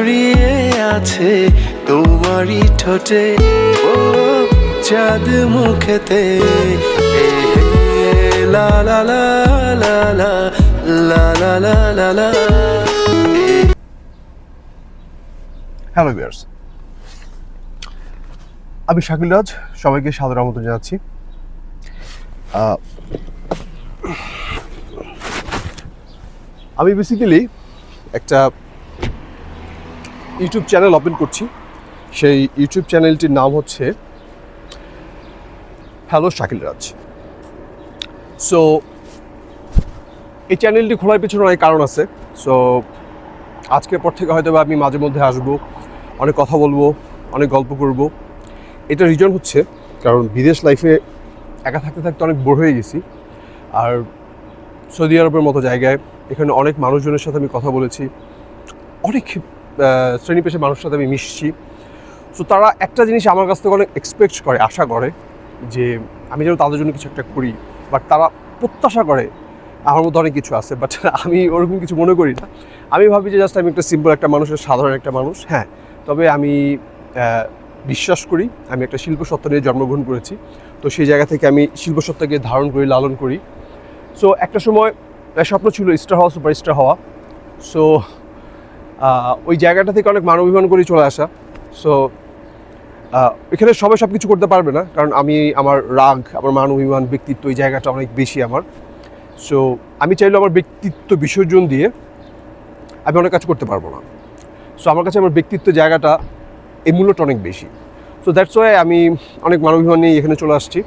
জড়িয়ে আছে তোমারই ঠোঁটে, ও চাঁদ মুখেতে। লা লা লা লা লা লা লা লা হ্যালো ভিউয়ার্স আমি শাকিল রাজ, সবাইকে সাদর আমন্ত্রণ জানাচ্ছি। আমি বেসিক্যালি একটা ইউটিউব চ্যানেল ওপেন করছি। সেই ইউটিউব চ্যানেলটির নাম হচ্ছে হ্যালো শাকিল রাজ। সো এই চ্যানেলটি খোলার পিছনে অনেক কারণ আছে। সো আজকের পর থেকে হয়তো আমি মাঝে মধ্যে আসব, অনেক কথা বলব, অনেক গল্প করব। এটা রিজন হচ্ছে, কারণ বিদেশ লাইফে একা থাকতে থাকতে অনেক বোর হয়ে গেছি। আর সৌদি আরবের মতো জায়গায় এখানে অনেক মানুষজনের সাথে আমি কথা বলেছি। অনেক শ্রেণি পেশে মানুষের সাথে আমি মিশছি। সো তারা একটা জিনিস আমার কাছ থেকে অনেক এক্সপেক্ট করে, আশা করে, যে আমি যেন তাদের জন্য কিছু একটা করি। বাট তারা প্রত্যাশা করে, আমার মধ্যে অনেক কিছু আছে। বাট আমি ওরকম কিছু মনে করি না। আমি ভাবি যে জাস্ট আমি একটা সিম্পল একটা মানুষের সাধারণ একটা মানুষ হ্যাঁ। তবে আমি বিশ্বাস করি, আমি একটা শিল্প সত্তা নিয়ে জন্মগ্রহণ করেছি। তো সেই জায়গা থেকে আমি শিল্প সত্তাকে ধারণ করি, লালন করি। সো একটা সময় স্বপ্ন ছিল স্টার হওয়া সুপার স্টার হওয়া। সো ওই জায়গাটা থেকে অনেক মানবিমান করে চলে আসা। সো এখানে সবাই সব কিছু করতে পারবে না, কারণ আমি, আমার রাগ, আমার মানবিমান ব্যক্তিত্ব এই জায়গাটা অনেক বেশি আমার। সো আমি চাইলে আমার ব্যক্তিত্ব বিসর্জন দিয়ে আমি অনেক কাজ করতে পারব না। সো আমার কাছে আমার ব্যক্তিত্ব জায়গাটা এই মূল্যটা অনেক বেশি। সো দ্যাটস ওয়াই আমি অনেক মানবিমান নিয়ে এখানে চলে আসছি।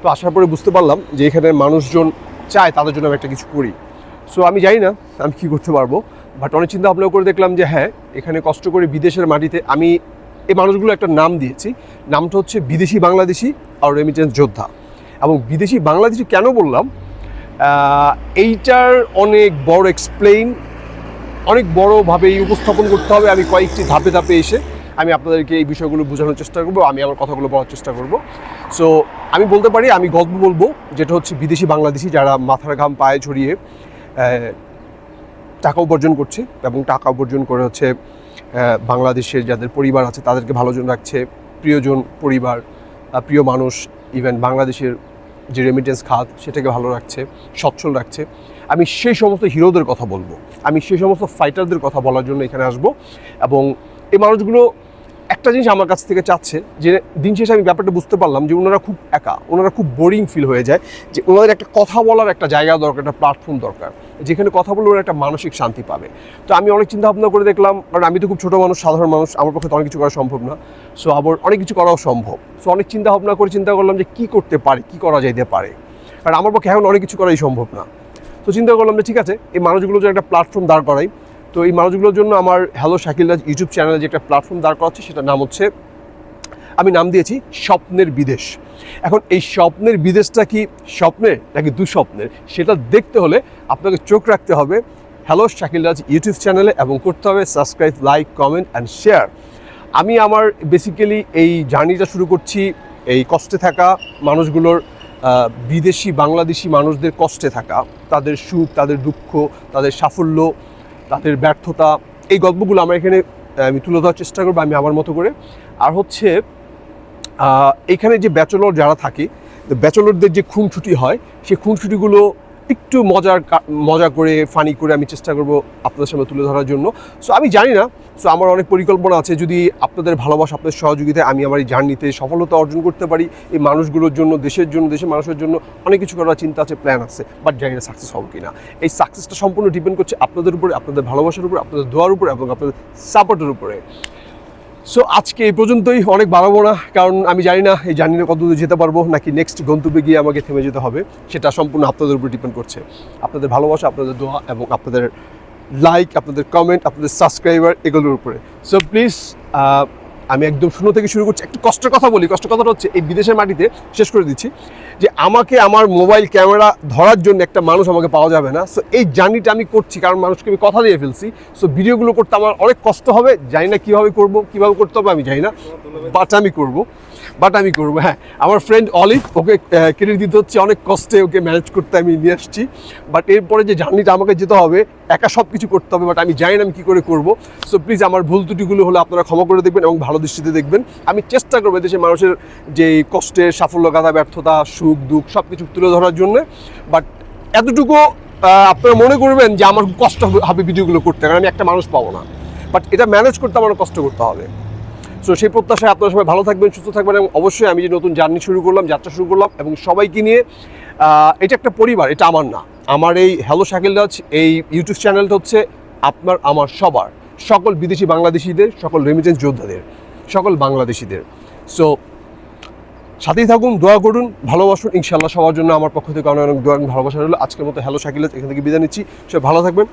তো আসার পরে বুঝতে পারলাম যে এখানে মানুষজন চায় তাদের জন্য আমি একটা কিছু করি। সো আমি জানি না আমি কী করতে পারব বাট অনেক চিন্তা ভাবনা করে দেখলাম যে হ্যাঁ এখানে কষ্ট করে বিদেশের মাটিতে আমি এই মানুষগুলো একটা নাম দিয়েছি। নামটা হচ্ছে বিদেশি বাংলাদেশি আর রেমিটেন্স যোদ্ধা। এবং বিদেশি বাংলাদেশি কেন বললাম? এইটার অনেক বড় এক্সপ্লেইন অনেক বড়োভাবে এই উপস্থাপন করতে হবে। আমি কয়েকটি ধাপে ধাপে এসে আমি আপনাদেরকে এই বিষয়গুলো বোঝানোর চেষ্টা করব আমি আমার কথাগুলো বলার চেষ্টা করব। সো আমি বলতে পারি আমি গল্প বলব যেটা হচ্ছে বিদেশি বাংলাদেশি যারা মাথার ঘাম পায়ে আহ, টাকা উপার্জন করছে এবং টাকা উপার্জন করে হচ্ছে বাংলাদেশের যাদের পরিবার আছে তাদেরকে ভালোজন রাখছে, প্রিয়জন পরিবার প্রিয় মানুষ ইভেন বাংলাদেশের যে রেমিটেন্স খাত সেটাকে ভালো রাখছে, সচ্ছল রাখছে। আমি সেই সমস্ত হিরোদের কথা বলব। আমি সেই সমস্ত ফাইটারদের কথা বলার জন্য এখানে আসব এবং এই মানুষগুলো একটা জিনিস আমার কাছ থেকে চাচ্ছে যে দিন শেষে আমি ব্যাপারটা বুঝতে পারলাম যে ওনারা খুব একা, ওনারা খুব বোরিং ফিল হয়ে যায় যে ওনাদের একটা কথা বলার একটা জায়গা দরকার, একটা প্ল্যাটফর্ম দরকার, যেখানে কথা বলে ওরা একটা মানসিক শান্তি পাবে। তো আমি অনেক চিন্তা ভাবনা করে দেখলাম, কারণ আমি তো খুব ছোটো মানুষ, সাধারণ মানুষ, আমার পক্ষে তো অনেক কিছু করা সম্ভব না। সো আবার অনেক কিছু করাও সম্ভব। সো অনেক চিন্তা ভাবনা করে চিন্তা করলাম যে কী করতে পারে, কী করা যাইতে পারে। কারণ আমার পক্ষে এখন অনেক কিছু করাই সম্ভব না। তো চিন্তা করলাম যে ঠিক আছে, এই মানুষগুলোর জন্য একটা প্ল্যাটফর্ম দাঁড় করাই। তো এই মানুষগুলোর জন্য আমার হ্যালো শাকিল রাজ ইউটিউব চ্যানেলে যে একটা প্ল্যাটফর্ম দাঁড় করাচ্ছে, সেটার নাম হচ্ছে, আমি নাম দিয়েছি স্বপ্নের বিদেশ। এখন এই স্বপ্নের বিদেশটা কি স্বপ্নের নাকি দুঃস্বপ্নের? সেটা দেখতে হলে আপনাকে চোখ রাখতে হবে হ্যালো শাকিল রাজ ইউটিউব চ্যানেলে এবং করতে হবে subscribe like comment and share আমি আমার বেসিক্যালি এই জার্নিটা শুরু করছি এই কষ্টে থাকা মানুষগুলোর বিদেশি, বাংলাদেশি মানুষদের কষ্টে থাকা। তাদের সুখ, তাদের দুঃখ, তাদের সাফল্য তাদের ব্যর্থতা, এই গল্পগুলো আমার এখানে আমি তুলে ধরার চেষ্টা করব, আমি আমার মতো করে। আর হচ্ছে এখানে যে ব্যাচেলর যারা থাকে ব্যাচেলরদের যে খুনছুটি হয়, সেই খুনছুটিগুলো একটু মজার কা- মজা করে ফানি করে আমি চেষ্টা করব আপনাদের সামনে তুলে ধরার জন্য। সো আমি জানি না। সো আমার অনেক পরিকল্পনা আছে। যদি আপনাদের ভালোবাসা, আপনাদের সহযোগিতায় আমি আমার এই জার্নিতে সফলতা অর্জন করতে পারি, এই মানুষগুলোর জন্য, দেশের জন্য, দেশের মানুষের জন্য অনেক কিছু করার চিন্তা আছে প্ল্যান আছে বাট জানি না সাকসেস হব কিনা। এই সাকসেসটা সম্পূর্ণ ডিপেন্ড করছে আপনাদের উপরে, আপনাদের ভালোবাসার উপরে, আপনাদের দোয়ার উপরে এবং আপনাদের সাপোর্টের উপরে। সো আজকে এই পর্যন্তই। অনেক বাড়াবো না কারণ আমি জানি না এই জানি না কত দূর যেতে পারব, নাকি নেক্সট গন্তব্যে গিয়ে আমাকে থেমে যেতে হবে, সেটা সম্পূর্ণ আপনাদের উপর ডিপেন্ড করছে। আপনাদের ভালোবাসা, আপনাদের দোয়া এবং আপনাদের লাইক আপনাদের কমেন্ট আপনাদের সাবস্ক্রাইবার এগুলোর উপরে। সো প্লিজ আমি একদম শূন্য থেকে শুরু করছি। একটু কষ্টের কথা বলি, কষ্টের কথাটা হচ্ছে এই বিদেশের মাটিতে শেষ করে দিচ্ছি যে আমাকে আমার মোবাইল ক্যামেরা ধরার জন্য একটা মানুষ আমাকে পাওয়া যাবে না। সো এই জার্নিটা আমি করছি, কারণ মানুষকে আমি কথা দিয়ে ফেলছি। সো ভিডিওগুলো করতে আমার অনেক কষ্ট হবে, জানি না কীভাবে করব, কীভাবে করতে হবে, আমি জানি না। বাট আমি করব বাট আমি করব হ্যাঁ। আমার ফ্রেন্ড অলিভ, ওকে ক্রেডিট দিতে হচ্ছে, অনেক কষ্টে ওকে ম্যানেজ করতে আমি নিয়ে আসছি। বাট এরপরে যে জার্নিটা আমাকে যেতে হবে একা সব কিছু করতে হবে বাট আমি জানি না আমি কী করে করব। সো প্লিজ আমার ভুল ত্রুটিগুলো হলে আপনারা ক্ষমা করে দেখবেন এবং ভালো দৃষ্টিতে দেখবেন। আমি চেষ্টা করব দেশের মানুষের যে কষ্টের সাফল্য গাথা ব্যর্থতা, সুখ, দুঃখ সব কিছু তুলে ধরার জন্য। বাট এতটুকু আপনারা মনে করবেন যে আমার কষ্ট হবে ভিডিওগুলো করতে, কারণ আমি একটা মানুষ পাবো না। বাট এটা ম্যানেজ করতে আমার কষ্ট করতে হবে। সো সেই প্রত্যাশায় আপনারা সবাই ভালো থাকবেন, সুস্থ থাকবেন এবং অবশ্যই আমি যে নতুন জার্নি শুরু করলাম, যাত্রা শুরু করলাম এবং সবাইকে নিয়ে এটা একটা পরিবার, এটা আমার না। আমার এই হ্যালো শাকিল রাজ এই ইউটিউব চ্যানেলটা হচ্ছে আপনার, আমার, সবার। সকল বিদেশি বাংলাদেশিদের, সকল রেমিটেন্স যোদ্ধাদের, সকল বাংলাদেশিদের। সো সাথেই থাকুন, দোয়া করুন, ভালোবাসুন ইনশাল্লাহ সবার জন্য আমার পক্ষ থেকে অনেক অনেক দোয়া ভালোবাসা রইল। আজকের মতো হ্যালো শাকিল এখান থেকে বিদায় নিচ্ছি। সব ভালো থাকবেন।